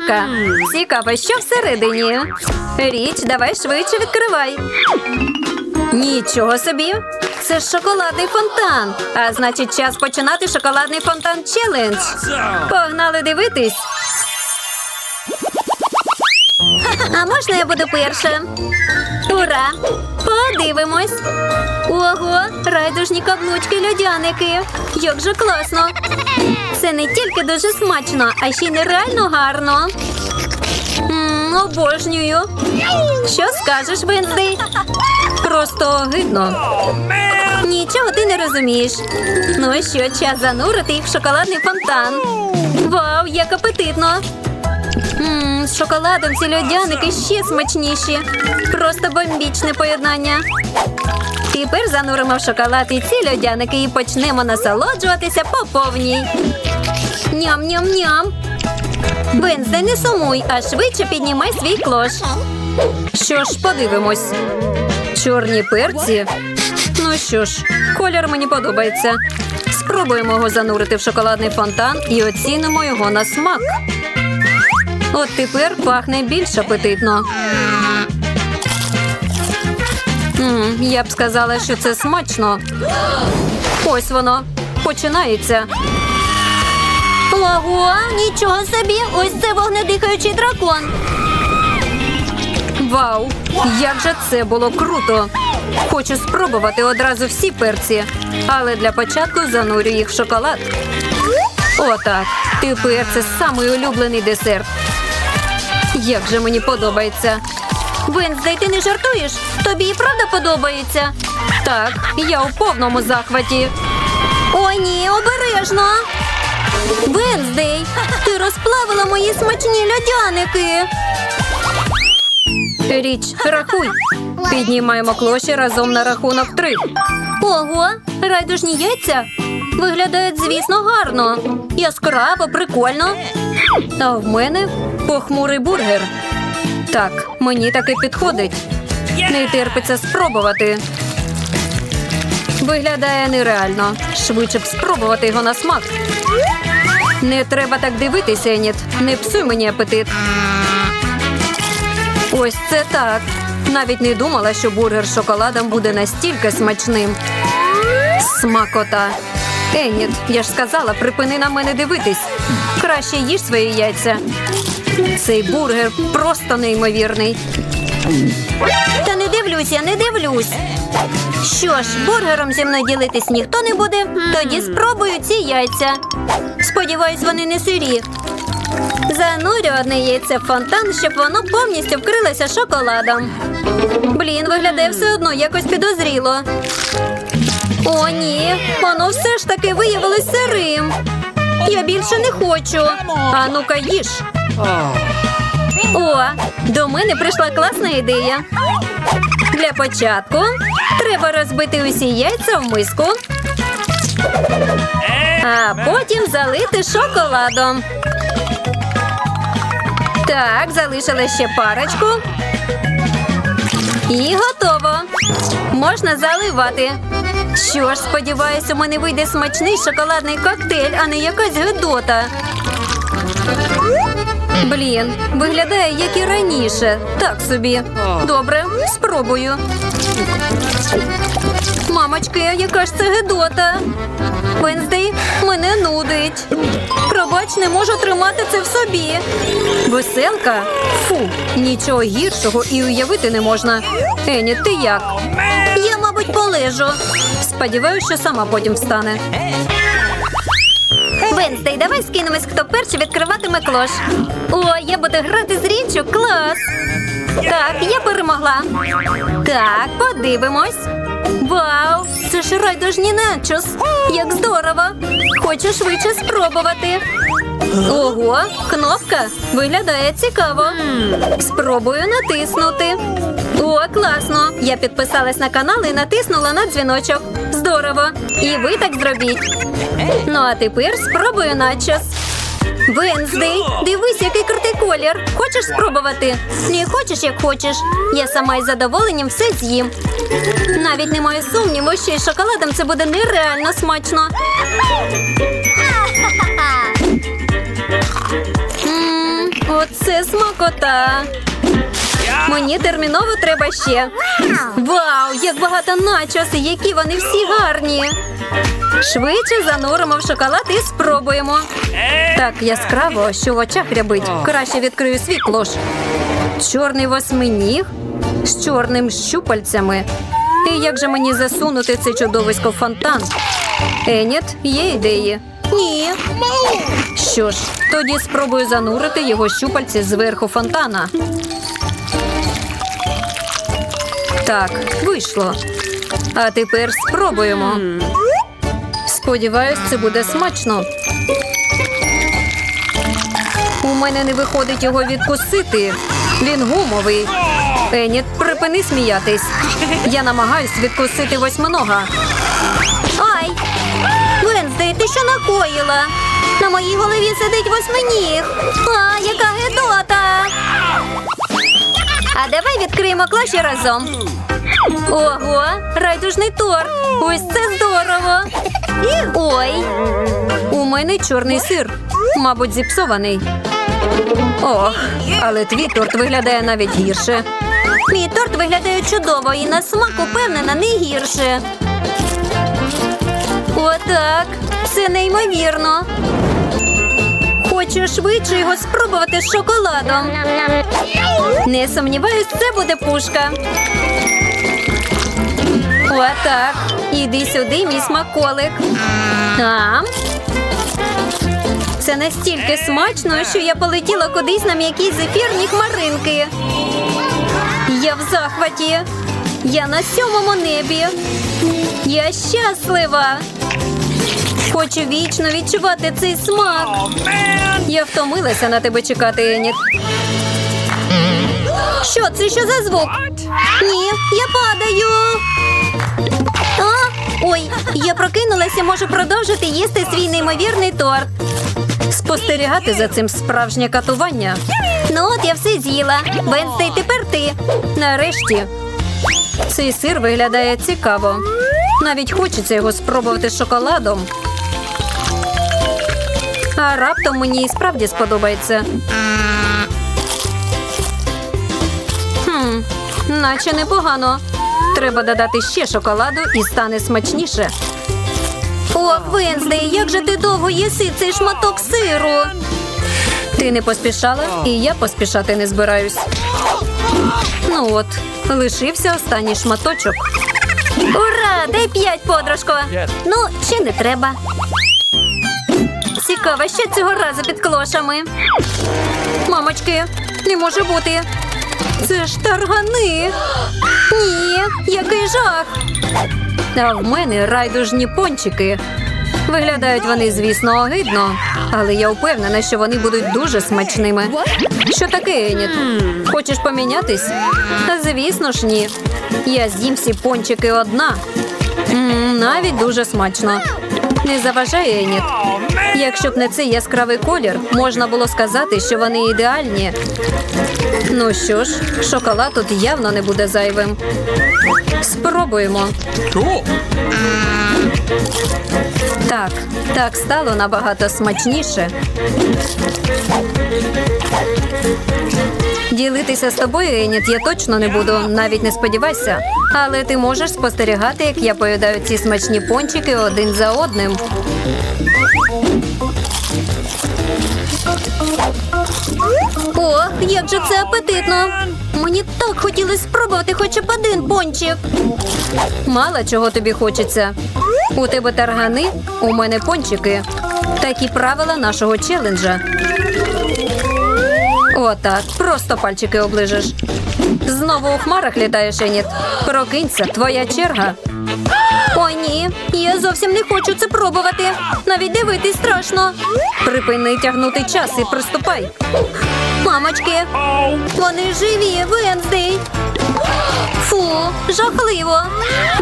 коробка. Цікаво, що всередині. Річ, давай швидше відкривай. Нічого собі. Це ж шоколадний фонтан. А значить, час починати шоколадний фонтан челендж. Погнали дивитись. А можна я буду перша? Ура! Подивимось. Ого, райдужні каблучки льодяники. Як же класно. Це не тільки дуже смачно, а ще й нереально гарно. М, обожнюю. Що скажеш, Венди? Просто гидно. Нічого ти не розумієш. Ну що, час занурити їх в шоколадний фонтан. Вау, як апетитно! З шоколадом ці льодяники ще смачніші. Просто бомбічне поєднання. Тепер зануримо в шоколад і ці льодяники і почнемо насолоджуватися по повній. Ням-ням-ням. Венздей, не сумуй, а швидше піднімай свій клош. Що ж, подивимось. Чорні перці. Ну що ж, колір мені подобається. Спробуємо його занурити в шоколадний фонтан і оцінимо його на смак. От тепер пахне більш апетитно. М, я б сказала, що це смачно. Ось воно. Починається. Ого, нічого собі! Ось це вогнедихаючий дракон. Вау! Як же це було круто! Хочу спробувати одразу всі перці, але для початку занурю їх в шоколад. Отак. Тепер це самий улюблений десерт. Як же мені подобається. Венздей, ти не жартуєш? Тобі і правда подобається? Так, я у повному захваті. О, ні, обережно. Венздей, ти розплавила мої смачні льодяники. Річ, рахуй. Піднімаємо клоші разом на рахунок три. Ого, райдужні яйця. Виглядають, звісно, гарно. Яскраво, прикольно. А в мене похмурий бургер. Так, мені таки підходить. Не терпиться спробувати. Виглядає нереально. Швидше б спробувати його на смак. Не треба так дивитися, Еніт. Не псуй мені апетит. Ось це так. Навіть не думала, що бургер з шоколадом буде настільки смачним. Смакота. Еніт, я ж сказала, припини на мене дивитись. Краще їж свої яйця. Цей бургер просто неймовірний. Та не дивлюся, не дивлюсь. Що ж, бургером зі мною ділитись ніхто не буде, тоді спробую ці яйця. Сподіваюсь, вони не сирі. Занурю одне яйце в фонтан, щоб воно повністю вкрилося шоколадом. Блін, виглядає все одно якось підозріло. О, ні, воно все ж таки виявилось сирим. Я більше не хочу. А ну-ка їж. О, до мене прийшла класна ідея. Для початку треба розбити усі яйця в миску, а потім залити шоколадом. Так, залишила ще парочку. І готово. Можна заливати. Що ж, сподіваюся, у мене вийде смачний шоколадний коктейль, а не якась гидота. Блін, виглядає як і раніше. Так собі. Добре, спробую. Мамочки, яка ж це гидота? Венздей, мене нудить. Пробач, не можу тримати це в собі. Веселка? Фу, нічого гіршого і уявити не можна. Ені, ти як? Я, мабуть, полежу. Сподіваюсь, що сама потім встане. Венстей, давай скинемось, хто перший відкриватиме клош. О, я буду грати з річчю. Клас! Так, я перемогла. Так, подивимось. Вау! Це ж райдужні начос. Як здорово! Хочу швидше спробувати. Ого, кнопка виглядає цікаво. Спробую натиснути. О, класно! Я підписалась на канал і натиснула на дзвіночок. Здорово! І ви так зробіть. Ну а тепер спробую начос. Венздей, дивись, який крутий колір. Хочеш спробувати? Не хочеш, як хочеш. Я сама із задоволенням все з'їм. Навіть немає сумніву, що із шоколадом це буде нереально смачно. Оце смакота. Мені терміново треба ще. Вау, як багато начос, і які вони всі гарні. Швидше зануримо в шоколад і спробуємо. Так яскраво, що в очах рябить. Краще відкрию свій клош. Чорний восьминіг з чорним щупальцями. І як же мені засунути це чудовисько в фонтан? Еніт, є ідеї? Ні. Що ж, тоді спробую занурити його щупальці зверху фонтана. Так, вийшло. А тепер спробуємо. Сподіваюсь, це буде смачно. У мене не виходить його відкусити. Він гумовий. Еніт, припини сміятись. Я намагаюсь відкусити восьминога. Ай! Венздей, ти що накоїла? На моїй голові сидить восьминіг. А, яка гидота! А давай відкриємо клаші разом. Ого, райдужний торт. Ось це здорово. Ой, у мене чорний сир. Мабуть, зіпсований. Ох, але твій торт виглядає навіть гірше. Мій торт виглядає чудово і на смак упевнена не гірше. Отак. Це неймовірно. Хочу швидше його спробувати з шоколадом. Не сумніваюсь, це буде пушка. Отак. Іди сюди, мій смаколик. А? Це настільки смачно, що я полетіла кудись на м'якій зефірні хмаринки. Я в захваті. Я на сьомому небі. Я щаслива. Хочу вічно відчувати цей смак. Я втомилася на тебе чекати, Еніт. Що це що за звук? Ні, я падаю. А, ой, я прокинулася, можу продовжити їсти свій неймовірний торт. Спостерігати за цим справжнє катування. Ну от я все з'їла. Венстей, тепер ти. Нарешті. Цей сир виглядає цікаво. Навіть хочеться його спробувати з шоколадом. А раптом мені і справді сподобається. Наче непогано. Треба додати ще шоколаду і стане смачніше. Ох, Венздей, як же ти довго їси цей шматок сиру? Ти не поспішала, і я поспішати не збираюсь. Ну от, лишився останній шматочок. Ура! Дай п'ять, подружко. Ну, ще не треба. Цікаво, що цього разу під клошами. Мамочки, не може бути. Це ж таргани. Ні, який жах. А в мене райдужні пончики. Виглядають вони, звісно, огидно, але я впевнена, що вони будуть дуже смачними. Що таке, Еніт? Хочеш помінятись? Звісно ж, ні. Я з'їм всі пончики одна. М, навіть дуже смачно. Не заважає Еніт. Якщо б не цей яскравий колір, можна було сказати, що вони ідеальні. Ну що ж, шоколад тут явно не буде зайвим. Спробуємо. Так, так стало набагато смачніше. Ділитися з тобою, Еніт, я точно не буду, навіть не сподівайся. Але ти можеш спостерігати, як я поїдаю ці смачні пончики один за одним. Ох, як же це апетитно! Мені так хотілося спробувати хоча б один пончик. Мало чого тобі хочеться. У тебе таргани, у мене пончики. Такі правила нашого челенджа. Отак, просто пальчики оближеш. Знову у хмарах літаєш, Еніт. Прокинься, твоя черга. Ой, ні, я зовсім не хочу це пробувати. Навіть дивитись страшно. Припини тягнути час і приступай. Мамочки, вони живі, Венздей. Фу, жахливо.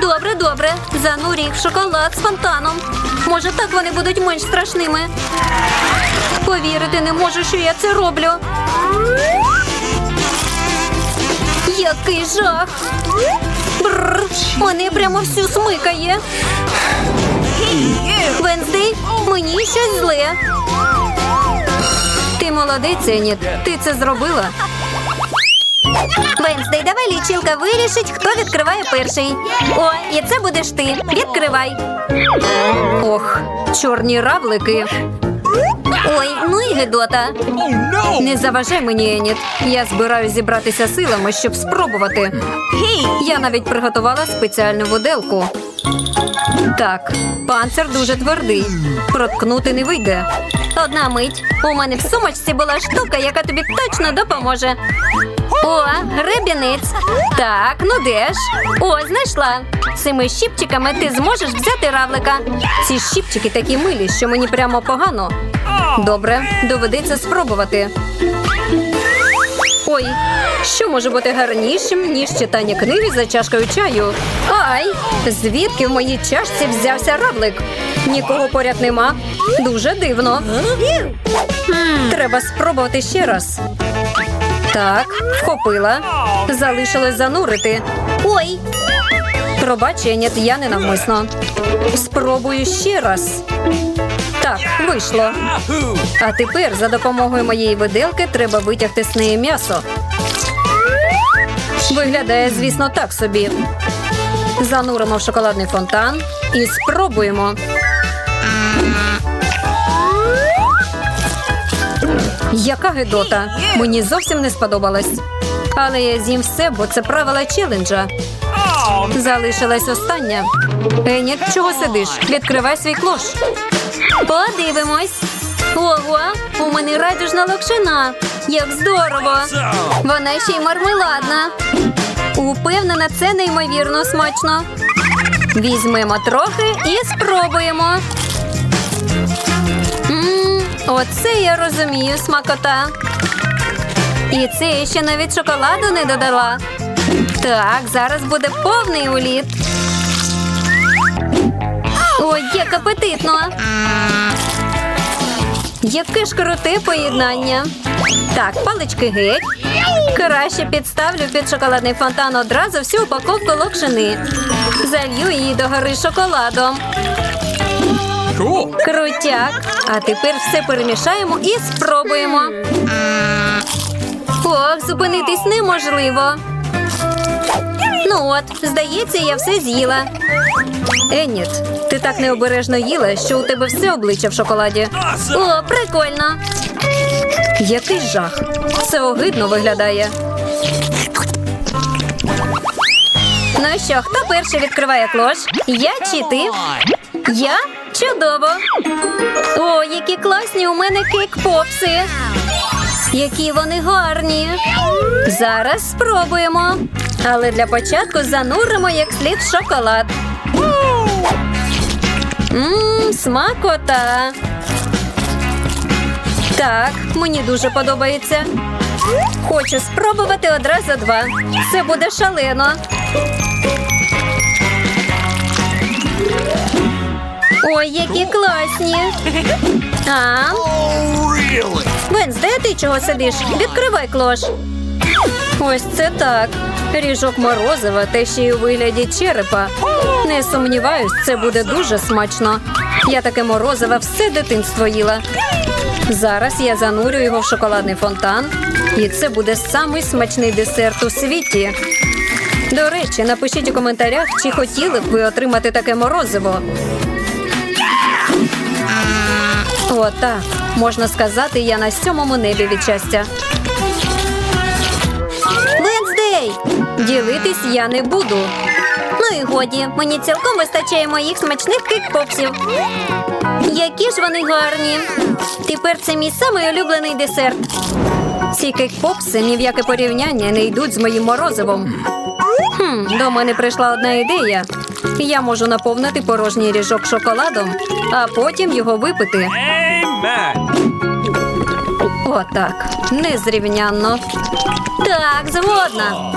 Добре, добре. Занурі в шоколад з фонтаном. Може, так вони будуть менш страшними. Повірити не можу, що я це роблю. Який жах. Бррр, мене прямо всю смикає. Венздей, мені щось зле. Ти молодець, Еніт. Ти це зробила. Венсдей, давай лічилка вирішить, хто відкриває перший. О, і це будеш ти. Відкривай. Ох, чорні равлики. Ой, ну і гидота. Не заважай мені, Еніт. Я збираюсь зібратися силами, щоб спробувати. Я навіть приготувала спеціальну воделку. Так, панцир дуже твердий. Проткнути не вийде. Одна мить. У мене в сумочці була штука, яка тобі точно допоможе. О, гребінець. Так, ну де ж? О, знайшла. Цими щіпчиками ти зможеш взяти равлика. Ці щіпчики такі милі, що мені прямо погано. Добре, доведеться спробувати. Ой, що може бути гарнішим, ніж читання книги за чашкою чаю? Ай, звідки в моїй чашці взявся равлик? Нікого поряд нема. Дуже дивно. Треба спробувати ще раз. Так, вхопила. Залишилось занурити. Ой. Пробачення, я не навмисно. Спробую ще раз. Так, вийшло. А тепер за допомогою моєї виделки треба витягти з неї м'ясо. Виглядає, звісно, так собі. Зануримо в шоколадний фонтан і спробуємо. Яка гидота! Мені зовсім не сподобалось. Але я з'їм все, бо це правила челенджа. Залишилась остання. Еніт, чого сидиш? Відкривай свій клош. Подивимось. Ого, у мене радужна локшина. Як здорово! Вона ще й мармеладна. Упевнена, це неймовірно смачно. Візьмемо трохи і спробуємо. Мм, оце я розумію, смакота. І це я ще навіть шоколаду не додала. Так, зараз буде повний уліт. Ой, як апетитно. Яке ж круте поєднання. Так, палички геть. Краще підставлю під шоколадний фонтан одразу всю упаковку локшини. Залью її догори шоколадом. Крутяк. А тепер все перемішаємо і спробуємо. Ох, зупинитись неможливо. Ну от, здається, я все з'їла. Еніт, ти так необережно їла, що у тебе все обличчя в шоколаді. О, прикольно. Який жах. Це огидно виглядає. Ну що, хто перший відкриває клош? Я чи ти? Я? Чудово. О, які класні у мене кейк-попси. Які вони гарні. Зараз спробуємо. Але для початку зануримо як слід шоколад. Мм, смакота. Так, мені дуже подобається. Хочу спробувати одразу два. Це буде шалено. Ой, які класні. А, Really? Венс, де ти чого сидиш? Відкривай клош. Ось це так. Ріжок морозива, та ще й у вигляді черепа. Не сумніваюсь, це буде дуже смачно. Я таке морозиве все дитинство їла. Зараз я занурю його в шоколадний фонтан, і це буде самий смачний десерт у світі. До речі, напишіть у коментарях, чи хотіли б ви отримати таке морозиво. Отак. Можна сказати, я на сьомому небі від щастя. Ділитись я не буду. Ну і годі, мені цілком вистачає моїх смачних кікпопсів. Які ж вони гарні. Тепер це мій самий улюблений десерт. Ці кейк-попси ні в яке порівняння не йдуть з моїм морозивом. Хм, до мене прийшла одна ідея. Я можу наповнити порожній ріжок шоколадом, а потім його випити. Отак. Незрівнянно. Так, згодна.